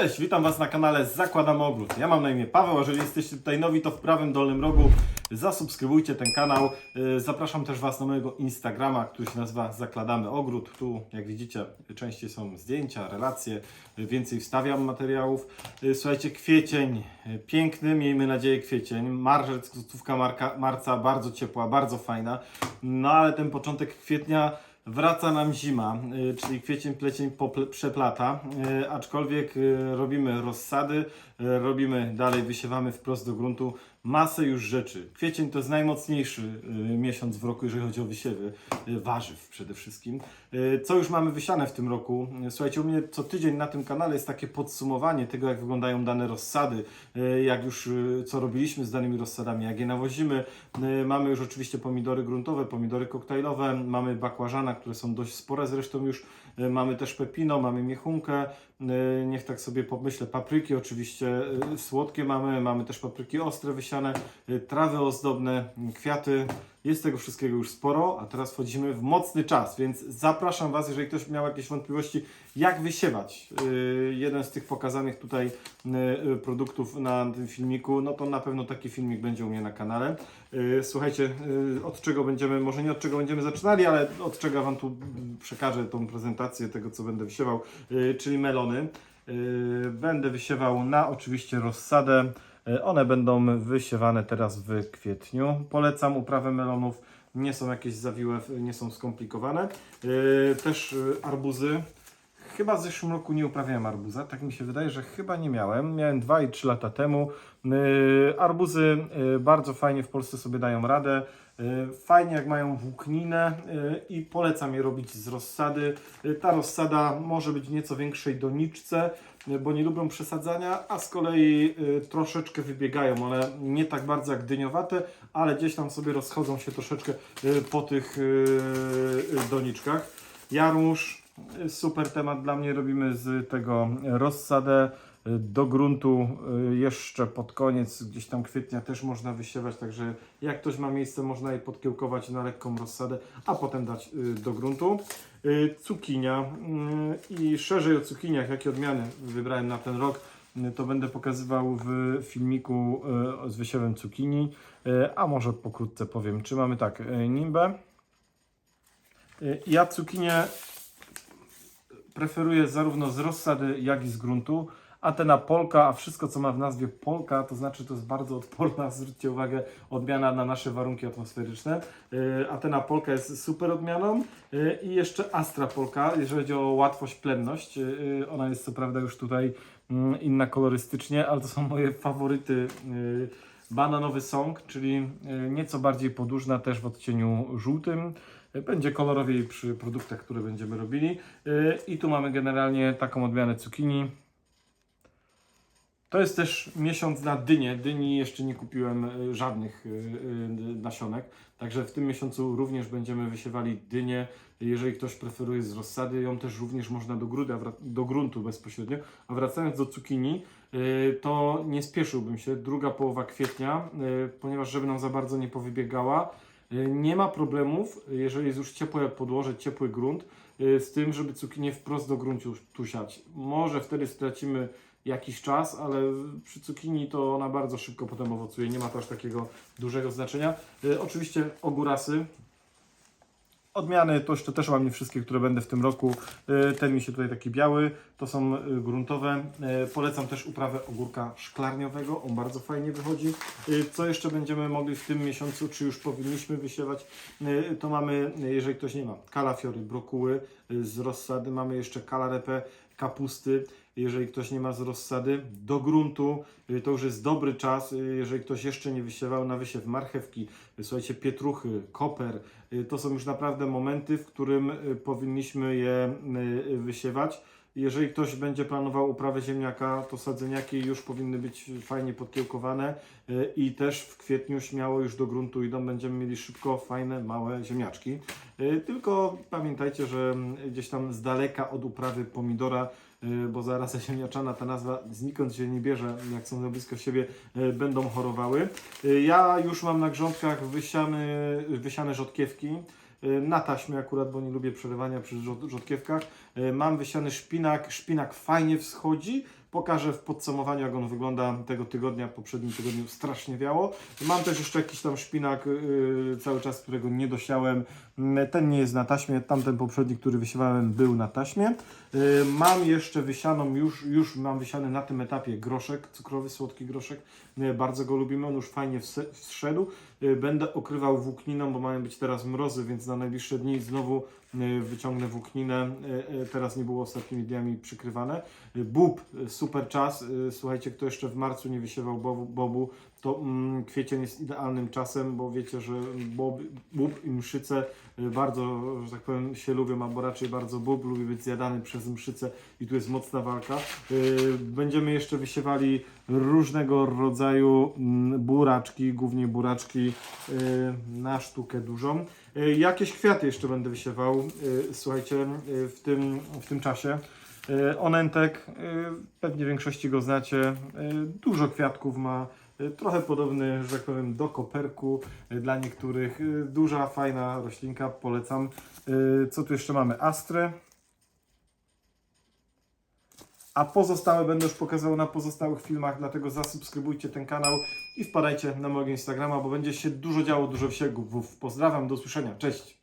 Cześć, witam Was na kanale Zakładamy Ogród. Ja mam na imię Paweł, a jeżeli jesteście tutaj nowi, to w prawym dolnym rogu zasubskrybujcie ten kanał. Yy, Zapraszam też Was na mojego Instagrama, który się nazywa Zakładamy Ogród. Tu, jak widzicie, częściej są zdjęcia, relacje, yy, więcej wstawiam materiałów. Yy, Słuchajcie, kwiecień, piękny, miejmy nadzieję kwiecień. Marzec, końcówka marca, bardzo ciepła, bardzo fajna. No ale ten początek kwietnia Wraca nam zima, y, czyli kwiecień, plecień przeplata, y, aczkolwiek y, robimy rozsady, robimy dalej, wysiewamy wprost do gruntu masę już rzeczy. Kwiecień to jest najmocniejszy miesiąc w roku, jeżeli chodzi o wysiewy, warzyw przede wszystkim. Co już mamy wysiane w tym roku? Słuchajcie, u mnie co tydzień na tym kanale jest takie podsumowanie tego, jak wyglądają dane rozsady, jak już co robiliśmy z danymi rozsadami, jak je nawozimy. Mamy już oczywiście pomidory gruntowe, pomidory koktajlowe, mamy bakłażana, które są dość spore zresztą już. Y, Mamy też pepino, mamy miechunkę, y, niech tak sobie pomyślę, papryki oczywiście y, słodkie mamy, mamy też papryki ostre wysiane, trawy ozdobne, kwiaty. Jest tego wszystkiego już sporo, a teraz wchodzimy w mocny czas, więc zapraszam Was, jeżeli ktoś miał jakieś wątpliwości, jak wysiewać y, jeden z tych pokazanych tutaj y, y, produktów na tym filmiku, no to na pewno taki filmik będzie u mnie na kanale. Słuchajcie, od czego będziemy, może nie od czego będziemy zaczynali, ale od czego Wam tu przekażę tą prezentację tego, co będę wysiewał, czyli melony. Będę wysiewał na oczywiście rozsadę. Y, One będą wysiewane teraz w kwietniu. Polecam uprawę melonów. Nie są jakieś zawiłe, nie są skomplikowane. Y, Też y, arbuzy. Chyba w zeszłym roku nie uprawiałem arbuza, tak mi się wydaje, że chyba nie miałem. Miałem 2 i 3 lata temu. Yy, arbuzy yy, bardzo fajnie w Polsce sobie dają radę. Yy, fajnie jak mają włókninę i polecam je robić z rozsady. Ta rozsada może być w nieco większej doniczce, bo nie lubią przesadzania, a z kolei troszeczkę wybiegają. One nie tak bardzo jak dyniowate, ale gdzieś tam sobie rozchodzą się troszeczkę po tych doniczkach. Jarmuż, super temat dla mnie. Robimy z tego rozsadę do gruntu y, jeszcze pod koniec, gdzieś tam kwietnia też można wysiewać, także jak ktoś ma miejsce, można je podkiełkować na lekką rozsadę, a potem dać y, do gruntu. Y, Cukinia i szerzej o cukiniach, jakie odmiany wybrałem na ten rok, to będę pokazywał w filmiku z wysiewem cukinii, a może pokrótce powiem, czy mamy tak, nimbę, Ja cukinię preferuję zarówno z rozsady, jak i z gruntu. Atena polka, a wszystko co ma w nazwie polka, to znaczy to jest bardzo odporna, zwróćcie uwagę, odmiana na nasze warunki atmosferyczne. Yy, Atena polka jest super odmianą yy, i jeszcze Astra polka, jeżeli chodzi o łatwość, plenność. Yy, ona jest co prawda już tutaj mm, inna kolorystycznie, ale to są moje faworyty. Bananowy song, czyli nieco bardziej podłużna, też w odcieniu żółtym. Będzie kolorowiej przy produktach, które będziemy robili. Yy, I tu mamy generalnie taką odmianę cukinii. To jest też miesiąc na dynię. Dyni jeszcze nie kupiłem y, żadnych y, y, nasionek, także w tym miesiącu również będziemy wysiewali dynię. Jeżeli ktoś preferuje z rozsady, ją też również można do, do gruntu bezpośrednio. A wracając do cukinii, y, to nie spieszyłbym się. Druga połowa kwietnia, y, ponieważ żeby nam za bardzo nie powybiegała, y, nie ma problemów, jeżeli jest już ciepłe podłoże, ciepły grunt, y, z tym, żeby cukinię wprost do gruntu tu siać. Może wtedy stracimy jakiś czas, ale przy cukinii to ona bardzo szybko potem owocuje, nie ma to aż takiego dużego znaczenia. Y, oczywiście ogórasy. Odmiany to jeszcze też mam nie wszystkie, które będę w tym roku. Y, Ten mi się tutaj taki biały, to są y, gruntowe. Y, Polecam też uprawę ogórka szklarniowego, on bardzo fajnie wychodzi. Co jeszcze będziemy mogli w tym miesiącu, czy już powinniśmy wysiewać? To mamy, jeżeli ktoś nie ma, kalafiory, brokuły z rozsady, mamy jeszcze kalarepę, kapusty, jeżeli ktoś nie ma z rozsady, do gruntu, to już jest dobry czas, y, jeżeli ktoś jeszcze nie wysiewał na wysiew marchewki, y, słuchajcie, pietruchy, koper, y, to są już naprawdę momenty, w którym powinniśmy je wysiewać. Jeżeli ktoś będzie planował uprawę ziemniaka, to sadzeniaki już powinny być fajnie podkiełkowane y, i też w kwietniu śmiało już do gruntu idą, będziemy mieli szybko fajne, małe ziemniaczki. Y, Tylko pamiętajcie, że mm, gdzieś tam z daleka od uprawy pomidora y, bo zaraz ziemniaczana ta nazwa znikąd się nie bierze, jak są blisko siebie, będą chorowały. Ja już mam na grządkach wysiany, wysiane rzodkiewki. Y, Na taśmie akurat, bo nie lubię przerywania przy rzod- rzodkiewkach. Y, Mam wysiany szpinak. Szpinak fajnie wschodzi, pokażę w podsumowaniu, jak on wygląda tego tygodnia. W poprzednim tygodniu strasznie wiało. Mam też jeszcze jakiś tam szpinak yy, cały czas, którego nie dosiałem. Mm, Ten nie jest na taśmie, tamten poprzedni, który wysiewałem, był na taśmie. Yy, Mam jeszcze wysianą, już, już mam wysiany na tym etapie groszek, cukrowy, słodki groszek. Yy, Bardzo go lubimy, on już fajnie wszedł. Yy, Będę okrywał włókniną, bo mają być teraz mrozy, więc na najbliższe dni znowu wyciągnę włókninę. Yy, yy, Teraz nie było ostatnimi dniami przykrywane. Bób, super czas. Słuchajcie, kto jeszcze w marcu nie wysiewał bobu, bobu to mm, kwiecień jest idealnym czasem, bo wiecie, że bob, bób i mszyce y, bardzo, że tak powiem, się lubią, albo raczej bardzo bób lubi być zjadany przez mszyce i tu jest mocna walka. Y, Będziemy jeszcze wysiewali różnego rodzaju mm, buraczki, głównie buraczki y, na sztukę dużą. Y, Jakieś kwiaty jeszcze będę wysiewał, y, słuchajcie, y, w tym, w tym czasie. Onentek, pewnie większości go znacie, dużo kwiatków ma, trochę podobny, że tak powiem, do koperku dla niektórych. Duża, fajna roślinka, polecam. Co tu jeszcze mamy? Astrę. A pozostałe będę już pokazał na pozostałych filmach, dlatego zasubskrybujcie ten kanał i wpadajcie na mojego Instagrama, bo będzie się dużo działo, dużo wsiegów. Pozdrawiam, do usłyszenia, cześć!